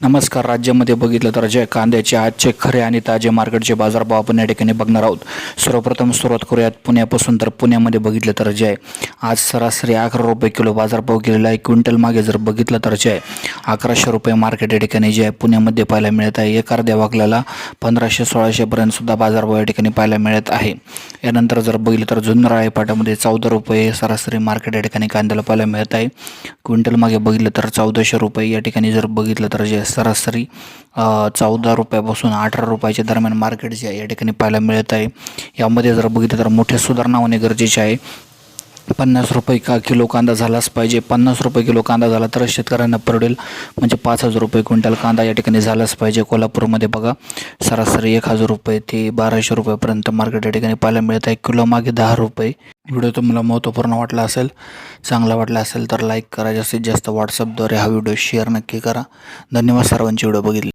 नमस्कार. राज्यामध्ये बघितलं तर जे कांद्याचे आजचे खरे आणि ताजे मार्केटचे बाजारभाव आपण या ठिकाणी बघणार आहोत. सर्वप्रथम सुरुवात करूयात. पुण्यापासून तर पुण्यामध्ये बघितलं तर जे आज सरासरी अकरा रुपये किलो बाजारभाव गेलेला आहे. क्विंटल मागे जर बघितलं तर जे अकराशे रुपये मार्केट या ठिकाणी जे आहे पुण्यामध्ये पाहायला मिळत आहे. एक अर्ध्या वाकल्याला पंधराशे सोळाशेपर्यंत सुद्धा बाजारभाव या ठिकाणी पाहायला मिळत आहे. यानंतर जर बघितलं तर जुन्नर आहे पाटामध्ये चौदा रुपये सरासरी मार्केट या ठिकाणी कांद्याला पाहायला मिळत आहे. क्विंटल मागे बघितलं तर चौदाशे रुपये या ठिकाणी जर बघितलं तर जे सरासरी चौदा रुपयापासून अठरा रुपयाच्या दरम्यान मार्केट जे आहे या ठिकाणी पाहायला मिळत आहे. यामध्ये जर बघितलं तर मोठ्या सुधारणा होणे गरजेचे आहे. पन्नास रुपये का किलो कांदा झालाच पाहिजे. पन्नास रुपये किलो कांदा झाला तर शेतकऱ्यांना परवडेल. म्हणजे पाच हजार रुपये क्विंटल कांदा या ठिकाणी झालाच पाहिजे. कोल्हापूरमध्ये बघा सरासरी एक हजार रुपये ते बाराशे रुपयापर्यंत मार्केट या ठिकाणी पाहायला मिळत आहे. किलो मागे दहा रुपये. व्हिडिओ तुम्हाला महत्त्वपूर्ण वाटला असेल चांगला वाटला असेल तर लाईक करा. जास्तीत जास्त व्हॉट्सअपद्वारे हा व्हिडिओ शेअर नक्की करा. धन्यवाद सर्वांची. व्हिडिओ बघितली